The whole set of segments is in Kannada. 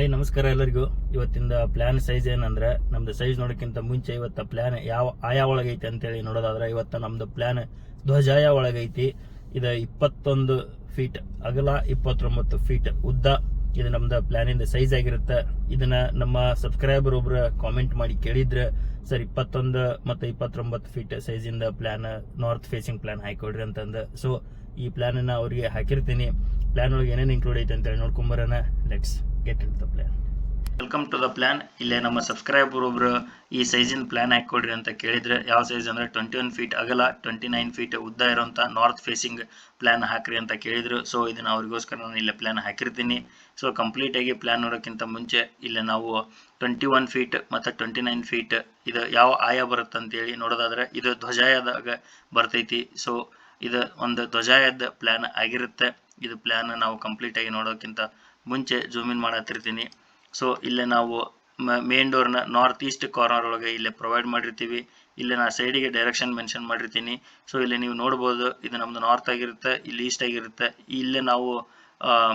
ಹಾಯ್ ನಮಸ್ಕಾರ ಎಲ್ಲರಿಗೂ. ಇವತ್ತಿಂದ ಪ್ಲಾನ್ ಸೈಜ್ ಏನಂದ್ರೆ, ನಮ್ದು ಸೈಜ್ ನೋಡೋಕ್ಕಿಂತ ಮುಂಚೆ ಇವತ್ತ ಪ್ಲಾನ್ ಯಾವ, ಆಯಾ ಒಳಗೈತಿ ಅಂತೇಳಿ ನೋಡೋದಾದ್ರೆ, ಇವತ್ತ ನಮ್ದು ಪ್ಲಾನ್ ಧ್ವಜಾಯ ಒಳಗೈತಿ. ಇದು ಇಪ್ಪತ್ತೊಂದು ಫೀಟ್ ಅಗಲ ಇಪ್ಪತ್ತೊಂಬತ್ತು ಫೀಟ್ ಉದ್ದ. ಇದು ನಮ್ದು ಪ್ಲಾನಿಂದ ಸೈಜ್ ಆಗಿರುತ್ತೆ. ಇದನ್ನ ನಮ್ಮ ಸಬ್ಸ್ಕ್ರೈಬರ್ ಒಬ್ರು ಕಾಮೆಂಟ್ ಮಾಡಿ ಕೇಳಿದ್ರೆ, ಸರ್, ಇಪ್ಪತ್ತೊಂದು ಮತ್ತೆ ಇಪ್ಪತ್ತೊಂಬತ್ತು ಫೀಟ್ ಸೈಜಿಂದ ಪ್ಲಾನ್ ನಾರ್ತ್ ಫೇಸಿಂಗ್ ಪ್ಲಾನ್ ಹಾಕೊಡ್ರಿ ಅಂತಂದು. ಸೊ ಈ ಅವರಿಗೆ ಅವ್ರಿಗೆ ಹಾಕಿರ್ತೀನಿ. ಪ್ಲಾನ್ ಒಳಗೆ ಏನೇನು ಇನ್ಕ್ಲೂಡ್ ಐತೆ ಅಂತೇಳಿ ನೋಡ್ಕೊಂಬರೋಣ let's get in the plan welcome to the plan ಇಲ್ಲೇ ನಮ್ಮ ಸಬ್ಸ್ಕ್ರೈಬರ್ ಒಬ್ರು ಈ ಸೈಜಿನ ಪ್ಲ್ಯಾನ್ ಹಾಕೊಡ್ರಿ ಅಂತ ಕೇಳಿದ್ರೆ, ಯಾವ ಸೈಜ್ ಅಂದರೆ ಟ್ವೆಂಟಿ ಒನ್ ಫೀಟ್ ಅಗಲ ಟ್ವೆಂಟಿ ನೈನ್ ಫೀಟ್ ಉದ್ದ ಇರೋಂಥ ನಾರ್ತ್ ಫೇಸಿಂಗ್ ಪ್ಲ್ಯಾನ್ ಹಾಕ್ರಿ ಅಂತ ಕೇಳಿದ್ರು. ಸೊ ಇದನ್ನ ಅವ್ರಿಗೋಸ್ಕರ ನಾನು ಇಲ್ಲೇ ಪ್ಲ್ಯಾನ್ ಹಾಕಿರ್ತೀನಿ. ಸೊ ಕಂಪ್ಲೀಟಾಗಿ ಪ್ಲ್ಯಾನ್ ನೋಡೋಕ್ಕಿಂತ ಮುಂಚೆ ಇಲ್ಲೇ ನಾವು ಟ್ವೆಂಟಿ ಒನ್ ಫೀಟ್ ಮತ್ತು ಟ್ವೆಂಟಿ ನೈನ್ ಫೀಟ್ ಇದು ಯಾವ ಆಯ ಬರುತ್ತೆ ಅಂತೇಳಿ ನೋಡೋದಾದ್ರೆ, ಇದು ಧ್ವಜಾಯದಾಗ ಬರ್ತೈತಿ. ಸೊ ಇದು ಒಂದು ಧ್ವಜಾಯದ ಪ್ಲ್ಯಾನ್ ಆಗಿರುತ್ತೆ. ಇದು ಪ್ಲ್ಯಾನ್ ನಾವು ಕಂಪ್ಲೀಟಾಗಿ ನೋಡೋಕ್ಕಿಂತ ಮುಂಚೆ ಜೂಮ್ ಇನ್ ಮಾಡತ್ತಿರ್ತೀನಿ ಸೊ ಇಲ್ಲೇ ನಾವು ಮೇನ್ ಡೋರ್ನ ನಾರ್ತ್ ಈಸ್ಟ್ ಕಾರ್ನರ್ ಒಳಗೆ ಇಲ್ಲೇ ಪ್ರೊವೈಡ್ ಮಾಡಿರ್ತೀವಿ. ಇಲ್ಲೇ ನಾ ಸೈಡಿಗೆ ಡೈರೆಕ್ಷನ್ ಮೆನ್ಷನ್ ಮಾಡಿರ್ತೀನಿ. ಸೊ ಇಲ್ಲಿ ನೀವು ನೋಡ್ಬೋದು, ಇದು ನಮ್ದು ನಾರ್ತ್ ಆಗಿರುತ್ತೆ, ಇಲ್ಲಿ ಈಸ್ಟ್ ಆಗಿರುತ್ತೆ. ಇಲ್ಲೇ ನಾವು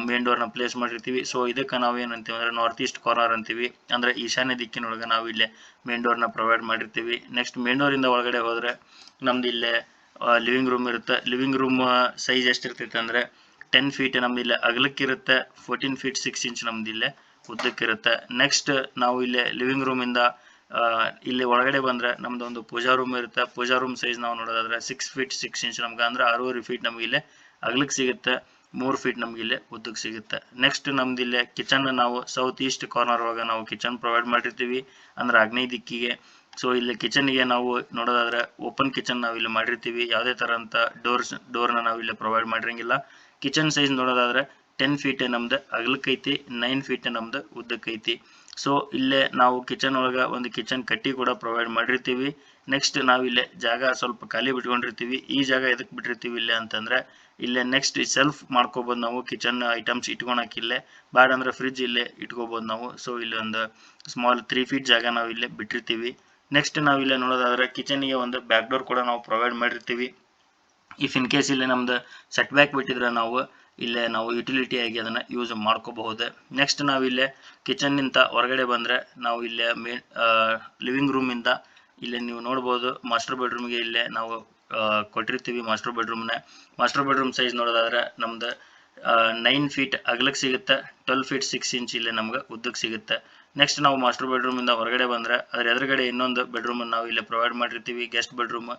ಮೇನ್ ಡೋರ್ನ ಪ್ಲೇಸ್ ಮಾಡಿರ್ತೀವಿ. ಸೊ ಇದಕ್ಕೆ ನಾವು ಏನಂತೀವಿ ಅಂದ್ರೆ ನಾರ್ತ್ ಈಸ್ಟ್ ಕಾರ್ನರ್ ಅಂತೀವಿ. ಅಂದ್ರೆ ಈಶಾನ್ಯ ದಿಕ್ಕಿನೊಳಗೆ ನಾವು ಇಲ್ಲೇ ಮೇನ್ ಡೋರ್ನ ಪ್ರೊವೈಡ್ ಮಾಡಿರ್ತೀವಿ. ನೆಕ್ಸ್ಟ್ ಮೇನ್ ಡೋರಿಂದ ಒಳಗಡೆ ಹೋದರೆ ನಮ್ದು ಇಲ್ಲೇ ಲಿವಿಂಗ್ ರೂಮ್ ಇರುತ್ತೆ. ಲಿವಿಂಗ್ ರೂಮ್ ಸೈಜ್ ಎಷ್ಟಿರ್ತೈತೆ ಅಂದ್ರೆ ಟೆನ್ ಫೀಟ್ ನಮ್ದು ಇಲ್ಲೇ ಅಗಲಕ್ಕಿರುತ್ತೆ ಫೋರ್ಟೀನ್ ಫೀಟ್ ಸಿಕ್ಸ್ ಇಂಚ್ ನಮ್ದು ಇಲ್ಲೇ ಉದ್ದಕ್ಕಿರುತ್ತೆ. ನೆಕ್ಸ್ಟ್ ನಾವು ಇಲ್ಲೇ ಲಿವಿಂಗ್ ರೂಮಿಂದ ಇಲ್ಲಿ ಒಳಗಡೆ ಬಂದ್ರೆ ನಮ್ದು ಒಂದು ಪೂಜಾ ರೂಮ್ ಇರುತ್ತೆ. ಪೂಜಾ ರೂಮ್ ಸೈಜ್ ನಾವು ನೋಡೋದಾದ್ರೆ ಸಿಕ್ಸ್ ಫೀಟ್ ಸಿಕ್ಸ್ ಇಂಚ್ ನಮ್ಗೆ, ಅಂದ್ರೆ ಆರೂವರೆ ಫೀಟ್ ನಮ್ಗೆ ಇಲ್ಲೇ ಅಗಲಕ್ಕೆ ಸಿಗುತ್ತೆ, ಮೂರು ಫೀಟ್ ನಮ್ಗೆ ಇಲ್ಲೇ ಉದ್ದಕ್ಕೆ ಸಿಗುತ್ತೆ. ನೆಕ್ಸ್ಟ್ ನಮ್ದು ಇಲ್ಲೇ ಕಿಚನ್ ನಾವು ಸೌತ್ ಈಸ್ಟ್ ಕಾರ್ನರ್ ಒಳಗೆ ನಾವು ಕಿಚನ್ ಪ್ರೊವೈಡ್ ಮಾಡಿರ್ತೀವಿ, ಅಂದ್ರೆ ಆಗ್ನೇಯ ದಿಕ್ಕಿಗೆ. ಸೊ ಇಲ್ಲಿ ಕಿಚನ್ಗೆ ನಾವು ನೋಡೋದಾದ್ರೆ ಓಪನ್ ಕಿಚನ್ ನಾವು ಇಲ್ಲಿ ಮಾಡಿರ್ತೀವಿ. ಯಾವುದೇ ತರ ಅಂತ ಡೋರ್ಸ್ ಡೋರ್ನ ನಾವು ಇಲ್ಲಿ ಪ್ರೊವೈಡ್ ಮಾಡಿರಂಗಿಲ್ಲ. ಕಿಚನ್ ಸೈಜ್ ನೋಡೋದಾದ್ರೆ ಟೆನ್ ಫೀಟ್ ನಮ್ದು ಅಗಲಕ್ಕೈತಿ ನೈನ್ ಫೀಟ್ ನಮ್ದು ಉದ್ದಕ್ಕೈತಿ. ಸೊ ಇಲ್ಲೇ ನಾವು ಕಿಚನ್ ಒಳಗೆ ಒಂದು ಕಿಚನ್ ಕಟ್ಟಿ ಕೂಡ ಪ್ರೊವೈಡ್ ಮಾಡಿರ್ತೀವಿ. ನೆಕ್ಸ್ಟ್ ನಾವು ಇಲ್ಲೇ ಜಾಗ ಸ್ವಲ್ಪ ಖಾಲಿ ಬಿಟ್ಕೊಂಡಿರ್ತೀವಿ. ಈ ಜಾಗ ಎದಕ್ಕೆ ಬಿಟ್ಟಿರ್ತೀವಿ ಇಲ್ಲೇ ಅಂತಂದ್ರೆ ಇಲ್ಲೇ ನೆಕ್ಸ್ಟ್ ಸೆಲ್ಫ್ ಮಾಡ್ಕೋಬೋದು ನಾವು. ಕಿಚನ್ ಐಟಮ್ಸ್ ಇಟ್ಕೊಳಕ್ಕೆ ಇಲ್ಲೇ. ಬ್ಯಾಡ ಅಂದ್ರೆ ಫ್ರಿಜ್ ಇಲ್ಲೇ ಇಟ್ಕೋಬೋದು ನಾವು. ಸೊ ಇಲ್ಲಿ ಒಂದು ಸ್ಮಾಲ್ ತ್ರೀ ಫೀಟ್ ಜಾಗ ನಾವು ಇಲ್ಲೇ ಬಿಟ್ಟಿರ್ತೀವಿ. ನೆಕ್ಸ್ಟ್ ನಾವು ಇಲ್ಲೇ ನೋಡೋದಾದ್ರೆ ಕಿಚನ್ಗೆ ಒಂದು ಬ್ಯಾಕ್ ಡೋರ್ ಕೂಡ ನಾವು ಪ್ರೊವೈಡ್ ಮಾಡಿರ್ತೀವಿ. ಇಫ್ ಇನ್ ಕೇಸ್ ಇಲ್ಲಿ ನಮ್ದು ಸೆಟ್ ಬ್ಯಾಕ್ ಬಿಟ್ಟಿದ್ರೆ ನಾವು ಇಲ್ಲೇ ನಾವು ಯುಟಿಲಿಟಿ ಆಗಿ ಅದನ್ನ ಯೂಸ್ ಮಾಡ್ಕೋಬಹುದು. ನೆಕ್ಸ್ಟ್ ನಾವು ಇಲ್ಲೇ ಕಿಚನ್ ನಿಂತ ಹೊರಗಡೆ ಬಂದ್ರೆ ನಾವು ಇಲ್ಲೇ ಮೇನ್ ಲಿವಿಂಗ್ ರೂಮ್ ಇಂದ ಇಲ್ಲೇ ನೀವು ನೋಡ್ಬೋದು ಮಾಸ್ಟರ್ ಬೆಡ್ರೂಮ್ಗೆ ಇಲ್ಲೇ ನಾವು ಕೊಟ್ಟಿರ್ತೀವಿ ಮಾಸ್ಟರ್ ಬೆಡ್ರೂಮ್ನ ಮಾಸ್ಟರ್ ಬೆಡ್ರೂಮ್ ಸೈಜ್ ನೋಡೋದಾದ್ರೆ ನಮ್ದು ನೈನ್ ಫೀಟ್ ಅಗಲಕ್ಕೆ ಸಿಗುತ್ತೆ ಟ್ವೆಲ್ ಫೀಟ್ ಸಿಕ್ಸ್ ಇಂಚ್ ಇಲ್ಲಿ ನಮ್ಗೆ ಉದ್ದಕ್ಕೆ ಸಿಗುತ್ತೆ. ನೆಕ್ಸ್ಟ್ ನಾವು ಮಾಸ್ಟರ್ ಬೆಡ್ರೂಮಿಂದ ಹೊರಗಡೆ ಬಂದ್ರೆ, ಅದ್ರ ಎದುರುಗಡೆ ಇನ್ನೊಂದು ಬೆಡ್ರೂಮನ್ನು ನಾವು ಇಲ್ಲಿ ಪ್ರೊವೈಡ್ ಮಾಡಿರ್ತೀವಿ guest bedroom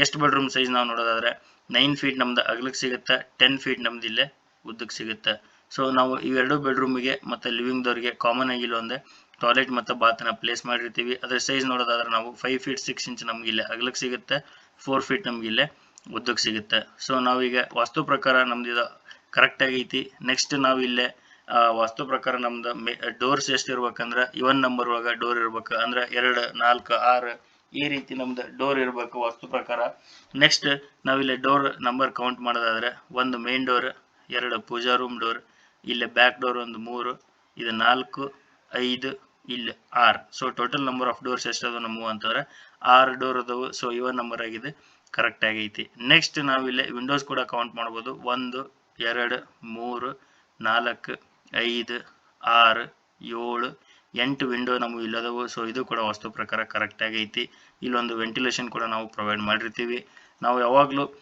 guest bedroom size ನಾವು ನೋಡೋದಾದ್ರೆ ನೈನ್ ಫೀಟ್ ನಮ್ದು ಅಗಲಕ್ಕೆ ಸಿಗುತ್ತೆ ಟೆನ್ ಫೀಟ್ ನಮ್ದು ಇಲ್ಲೇ ಉದ್ದಕ್ಕೆ ಸಿಗುತ್ತೆ. ಸೊ ನಾವು ಇವೆರಡು ಬೆಡ್ರೂಮಿಗೆ ಮತ್ತು ಲಿವಿಂಗ್ ದೋರ್ಗೆ ಕಾಮನ್ ಆಗಿ ಒಂದೇ ಟಾಯ್ಲೆಟ್ ಮತ್ತು ಬಾತ್ನ ಪ್ಲೇಸ್ ಮಾಡಿರ್ತೀವಿ. ಅದರ ಸೈಜ್ ನೋಡೋದಾದ್ರೆ ನಾವು ಫೈವ್ ಫೀಟ್ ಸಿಕ್ಸ್ ಇಂಚ್ ನಮ್ಗೆ ಇಲ್ಲೇ ಅಗಲಕ್ಕೆ ಸಿಗುತ್ತೆ ಫೋರ್ ಫೀಟ್ ನಮ್ಗೆ ಇಲ್ಲೇ ಉದ್ದಕ್ಕೆ ಸಿಗುತ್ತೆ. ಸೊ ನಾವೀಗ ವಾಸ್ತು ಪ್ರಕಾರ ನಮ್ದು ಇದು ಕರೆಕ್ಟ್ ಆಗೈತಿ ನೆಕ್ಸ್ಟ್ ನಾವು ಇಲ್ಲೇ ವಾಸ್ತು ಪ್ರಕಾರ ನಮ್ದು ಡೋರ್ಸ್ ಎಷ್ಟು ಇರ್ಬೇಕಂದ್ರೆ ಇವನ್ ನಂಬರ್ ಒಳಗ ಡೋರ್ ಇರ್ಬೇಕು, ಅಂದ್ರೆ ಎರಡು, ನಾಲ್ಕು, ಆರು, ಈ ರೀತಿ ನಮ್ದು ಡೋರ್ ಇರಬೇಕು ವಾಸ್ತು ಪ್ರಕಾರ. ನೆಕ್ಸ್ಟ್ ನಾವಿಲ್ಲಿ ಡೋರ್ ನಂಬರ್ ಕೌಂಟ್ ಮಾಡೋದಾದ್ರೆ, ಒಂದು ಮೇನ್ ಡೋರ್ ಎರಡು ಪೂಜಾ ರೂಮ್ ಡೋರ್ ಇಲ್ಲಿ ಬ್ಯಾಕ್ ಡೋರ್ ಒಂದು ಮೂರು, ಇದು ನಾಲ್ಕು, ಐದು, ಇಲ್ಲಿ R. So total number of doors ಎಷ್ಟದ ನಮ್ಮ ಅಂತಂದ್ರೆ, ಆರು ಡೋರ್ ಅದಾವು. ಸೊ ಇವನ್ ನಂಬರ್ ಆಗಿದೆ ಕರೆಕ್ಟ್ ಆಗೈತಿ ನೆಕ್ಸ್ಟ್ ನಾವಿಲ್ಲಿ ವಿಂಡೋಸ್ ಕೂಡ ಕೌಂಟ್ ಮಾಡ್ಬೋದು. ಒಂದು ಎರಡು, ಮೂರು, ನಾಲ್ಕು, ಐದು, ಆರು, ಏಳು, ಎಂಟು ವಿಂಡೋ ನಮಗೆ ಇಲ್ಲದವು. ಸೊ ಇದು ಕೂಡ ವಾಸ್ತು ಪ್ರಕಾರ ಕರೆಕ್ಟ್ ಐತಿ. ಇಲ್ಲೊಂದು ವೆಂಟಿಲೇಷನ್ ಕೂಡ ನಾವು ಪ್ರೊವೈಡ್ ಮಾಡಿರ್ತೀವಿ. ನಾವು ಯಾವಾಗಲೂ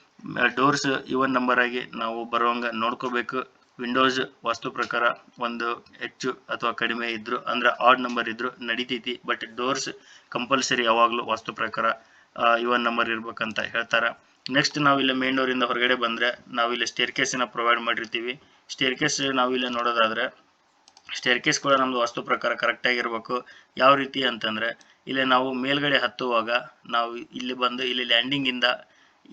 ಡೋರ್ಸ್ ಇವನ್ ನಂಬರ್ ಆಗಿ ನಾವು ಬರುವಂಗ ನೋಡ್ಕೋಬೇಕು. ವಿಂಡೋಸ್ ವಾಸ್ತು ಪ್ರಕಾರ ಒಂದು ಹೆಚ್ಚು ಅಥವಾ ಕಡಿಮೆ ಇದ್ರು, ಅಂದ್ರೆ ಆಡ್ ನಂಬರ್ ಇದ್ರು ನಡಿತೈತಿ. ಬಟ್ ಡೋರ್ಸ್ ಕಂಪಲ್ಸರಿ ಯಾವಾಗಲೂ ವಾಸ್ತು ಪ್ರಕಾರ ಇವನ್ ನಂಬರ್ ಇರ್ಬೇಕಂತ ಹೇಳ್ತಾರ. ನೆಕ್ಸ್ಟ್ ನಾವಿಲ್ಲಿ ಮೇನ್ ಡೋರ್ ಇಂದ ಹೊರಗಡೆ ಬಂದ್ರೆ ನಾವಿಲ್ಲಿ ಸ್ಟೇರ್ ಕೇಸಿನ ಪ್ರೊವೈಡ್ ಮಾಡಿರ್ತೀವಿ. ಸ್ಟೇರ್ ಕೇಸ್ ನಾವಿಲ್ಲಿ ನೋಡೋದಾದ್ರೆ ಸ್ಟೇರ್ ಕೇಸ್ ಕೂಡ ನಮ್ದು ವಾಸ್ತು ಪ್ರಕಾರ ಕರೆಕ್ಟ್ ಆಗಿರ್ಬೇಕು ಯಾವ ರೀತಿ ಅಂತಂದ್ರೆ, ಇಲ್ಲಿ ನಾವು ಮೇಲ್ಗಡೆ ಹತ್ತುವಾಗ, ನಾವು ಇಲ್ಲಿ ಬಂದು ಇಲ್ಲಿ ಲ್ಯಾಂಡಿಂಗ್ ಇಂದ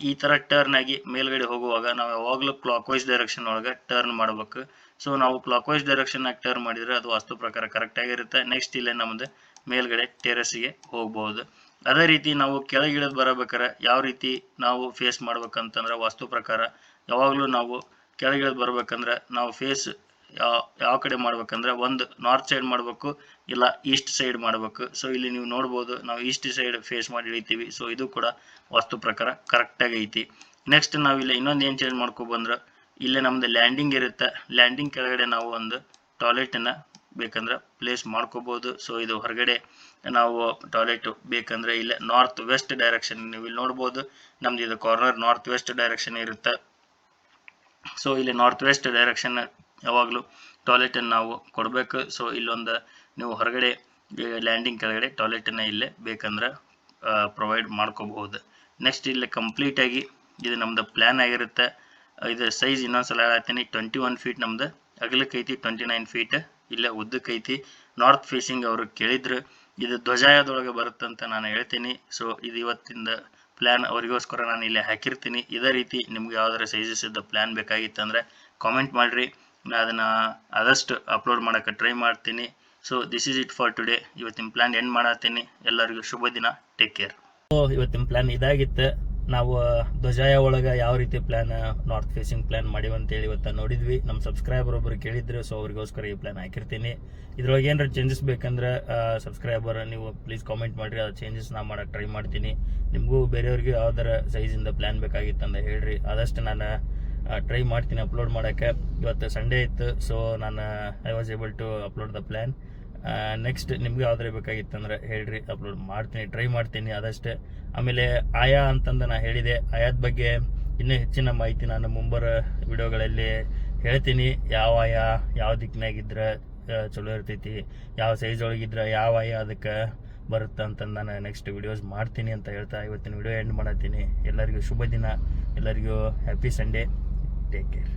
ಈ ತರ ಟರ್ನ್ ಆಗಿ ಮೇಲ್ಗಡೆ ಹೋಗುವಾಗ ನಾವು ಯಾವಾಗಲೂ ಕ್ಲಾಕ್ ವೈಸ್ ಡೈರೆಕ್ಷನ್ ಒಳಗೆ ಟರ್ನ್ ಮಾಡ್ಬೇಕು. ಸೊ ನಾವು ಕ್ಲಾಕ್ ವೈಸ್ ಡೈರೆಕ್ಷನ್ ಆಗಿ ಟರ್ನ್ ಮಾಡಿದ್ರೆ ಅದು ವಾಸ್ತು ಪ್ರಕಾರ ಕರೆಕ್ಟ್ ಆಗಿರುತ್ತೆ. ನೆಕ್ಸ್ಟ್ ಇಲ್ಲೇ ನಮ್ದು ಮೇಲ್ಗಡೆ ಟೆರೆಸ್ಗೆ ಹೋಗ್ಬಹುದು ಅದೇ ರೀತಿ ನಾವು ಕೆಳಗಿಳಿದು ಬರಬೇಕಾರೆ ಯಾವ ರೀತಿ ನಾವು ಫೇಸ್ ಮಾಡ್ಬೇಕಂತಂದ್ರೆ ವಾಸ್ತು ಪ್ರಕಾರ ಯಾವಾಗಲೂ ನಾವು ಕೆಳಗಿಳಿದು ಬರಬೇಕಂದ್ರೆ ನಾವು ಫೇಸ್ ಯಾವ ಯಾವ ಕಡೆ ಮಾಡ್ಬೇಕಂದ್ರೆ ಒಂದು ನಾರ್ತ್ ಸೈಡ್ ಮಾಡಬೇಕು, ಇಲ್ಲ ಈಸ್ಟ್ ಸೈಡ್ ಮಾಡಬೇಕು. ಸೊ ಇಲ್ಲಿ ನೀವು ನೋಡ್ಬೋದು, ನಾವು ಈಸ್ಟ್ ಸೈಡ್ ಫೇಸ್ ಮಾಡಿ ಇಳಿತೀವಿ. ಸೊ ಇದು ಕೂಡ ವಾಸ್ತು ಪ್ರಕಾರ ಕರೆಕ್ಟಾಗಿ ಐತಿ. ನೆಕ್ಸ್ಟ್ ನಾವು ಇಲ್ಲಿ ಇನ್ನೊಂದು ಏನು ಚೇಂಜ್ ಮಾಡ್ಕೊ ಬಂದ್ರೆ, ಇಲ್ಲೇ ನಮ್ದು ಲ್ಯಾಂಡಿಂಗ್ ಇರುತ್ತೆ. ಲ್ಯಾಂಡಿಂಗ್ ಕೆಳಗಡೆ ನಾವು ಒಂದು ಟಾಯ್ಲೆಟನ್ನು ಬೇಕಂದ್ರೆ ಪ್ಲೇಸ್ ಮಾಡ್ಕೋಬಹುದು ಸೊ ಇದು ಹೊರಗಡೆ ನಾವು ಟಾಯ್ಲೆಟ್ ಬೇಕಂದ್ರೆ ಇಲ್ಲೇ ನಾರ್ತ್ ವೆಸ್ಟ್ ಡೈರೆಕ್ಷನ್ ನೀವು ಇಲ್ಲಿ ನೋಡ್ಬೋದು. ನಮ್ದು ಇದು ಕಾರ್ನರ್ ನಾರ್ತ್ ವೆಸ್ಟ್ ಡೈರೆಕ್ಷನ್ ಇರುತ್ತೆ. ಸೊ ಇಲ್ಲಿ ನಾರ್ತ್ ವೆಸ್ಟ್ ಡೈರೆಕ್ಷನ್ ಯಾವಾಗಲೂ ಟಾಯ್ಲೆಟನ್ನು ನಾವು ಕೊಡಬೇಕು. ಸೊ ಇಲ್ಲೊಂದು ನೀವು ಹೊರಗಡೆ ಲ್ಯಾಂಡಿಂಗ್ ಕೆಳಗಡೆ ಟಾಯ್ಲೆಟನ್ನು ಇಲ್ಲೇ ಬೇಕಂದ್ರೆ ಪ್ರೊವೈಡ್ ಮಾಡ್ಕೋಬಹುದು ನೆಕ್ಸ್ಟ್ ಇಲ್ಲಿ ಕಂಪ್ಲೀಟಾಗಿ ಇದು ನಮ್ದು ಪ್ಲ್ಯಾನ್ ಆಗಿರುತ್ತೆ. ಇದು ಸೈಜ್ ಇನ್ನೊಂದ್ಸಲ ಹೇಳ್ತೀನಿ. ಟ್ವೆಂಟಿ ಒನ್ ಫೀಟ್ ನಮ್ದು. ಅಗಲಕ್ಕೈತಿ ಟ್ವೆಂಟಿ ನೈನ್ ಫೀಟ್ ಇಲ್ಲೇ ಉದ್ದಕ್ಕೈತಿ ನಾರ್ತ್ ಫೇಸಿಂಗ್ ಅವರು ಕೇಳಿದ್ರು, ಇದು ಧ್ವಜಾಯದೊಳಗೆ ಬರುತ್ತಂತ ನಾನು ಹೇಳ್ತೀನಿ. ಸೊ ಇದು ಇವತ್ತಿಂದ ಪ್ಲ್ಯಾನ್ ಅವರಿಗೋಸ್ಕರ ನಾನು ಇಲ್ಲಿ ಹಾಕಿರ್ತೀನಿ. ಇದೇ ರೀತಿ ನಿಮ್ಗೆ ಯಾವ್ದಾರ ಸೈಜಸ್ ಇದ್ದ ಪ್ಲ್ಯಾನ್ ಬೇಕಾಗಿತ್ತು ಅಂದರೆ ಕಾಮೆಂಟ್ ಮಾಡಿರಿ. ನಾ ಅದನ್ನು ಆದಷ್ಟು ಅಪ್ಲೋಡ್ ಮಾಡೋಕ್ಕೆ ಟ್ರೈ ಮಾಡ್ತೀನಿ. So this is it for today ಇವತ್ತಿನ ಪ್ಲ್ಯಾನ್ ಎಂಡ್ ಮಾಡತ್ತೀನಿ ಎಲ್ಲರಿಗೂ ಶುಭ ದಿನ ಟೇಕ್ ಕೇರ್ ಸೊ ಇವತ್ತಿನ ಪ್ಲ್ಯಾನ್ ಇದಾಗಿತ್ತು. ನಾವು ಧ್ವಜಾಯ ಒಳಗೆ ಯಾವ ರೀತಿ ಪ್ಲ್ಯಾನ್ ನಾರ್ತ್ ಫೇಸಿಂಗ್ ಪ್ಲ್ಯಾನ್ ಮಾಡಿವಂತೇಳಿ ಇವತ್ತು ನೋಡಿದ್ವಿ. ನಮ್ಮ ಸಬ್ಸ್ಕ್ರೈಬರ್ ಒಬ್ಬರು ಕೇಳಿದ್ರು ಸೊ ಅವ್ರಿಗೋಸ್ಕರ ಈ ಪ್ಲ್ಯಾನ್ ಹಾಕಿರ್ತೀನಿ. ಇದ್ರೊಳಗೆ ಏನಾರ ಚೇಂಜಸ್ ಬೇಕಂದ್ರೆ ಸಬ್ಸ್ಕ್ರೈಬರ್ ನೀವು ಪ್ಲೀಸ್ ಕಾಮೆಂಟ್ ಮಾಡಿರಿ. ಅದು ಚೇಂಜಸ್ ನಾ ಮಾಡೋಕೆ ಟ್ರೈ ಮಾಡ್ತೀನಿ. ನಿಮಗೂ ಬೇರೆಯವ್ರಿಗೆ ಯಾವ್ದಾರ ಸೈಜಿಂದ ಪ್ಲ್ಯಾನ್ ಅಂತ ಹೇಳ್ರಿ. ಆದಷ್ಟು ನಾನು ಟ್ರೈ ಮಾಡ್ತೀನಿ ಅಪ್ಲೋಡ್ ಮಾಡೋಕ್ಕೆ. ಇವತ್ತು ಸಂಡೇ ಇತ್ತು ಸೊ ನಾನು I was able to upload the plan next ನಿಮ್ಗೆ ಯಾವ್ದಾರ ಬೇಕಾಗಿತ್ತಂದ್ರೆ ಹೇಳ್ರಿ ಅಪ್ಲೋಡ್ ಮಾಡ್ತೀನಿ ಟ್ರೈ ಮಾಡ್ತೀನಿ ಅದಷ್ಟೇ. ಆಮೇಲೆ ಆಯಾ ಅಂತಂದು ನಾ ಹೇಳಿದೆ, ಆಯಾದ ಬಗ್ಗೆ ಇನ್ನೂ ಹೆಚ್ಚಿನ ಮಾಹಿತಿ ನಾನು ಮುಂಬರ ವಿಡಿಯೋಗಳಲ್ಲಿ ಹೇಳ್ತೀನಿ. ಯಾವ ಆಯಾ, ಯಾವ ದಿಕ್ಕಿನಾಗಿದ್ರೆ ಚಲೋ ಇರ್ತೈತಿ, ಯಾವ ಸೈಜ್ ಒಳಗಿದ್ರೆ, ಯಾವ ಆಯಾ ಅದಕ್ಕೆ ಬರುತ್ತೆ ಅಂತಂದು ನಾನು ನೆಕ್ಸ್ಟ್ ವಿಡಿಯೋಸ್ ಮಾಡ್ತೀನಿ ಅಂತ ಹೇಳ್ತಾ ಇವತ್ತಿನ ವಿಡಿಯೋ ಎಂಡ್ ಮಾಡತ್ತೀನಿ. ಎಲ್ಲರಿಗೂ ಶುಭ ದಿನ, ಎಲ್ಲರಿಗೂ ಹ್ಯಾಪಿ ಸಂಡೇ ಟೇಕ್ ಕೇರ್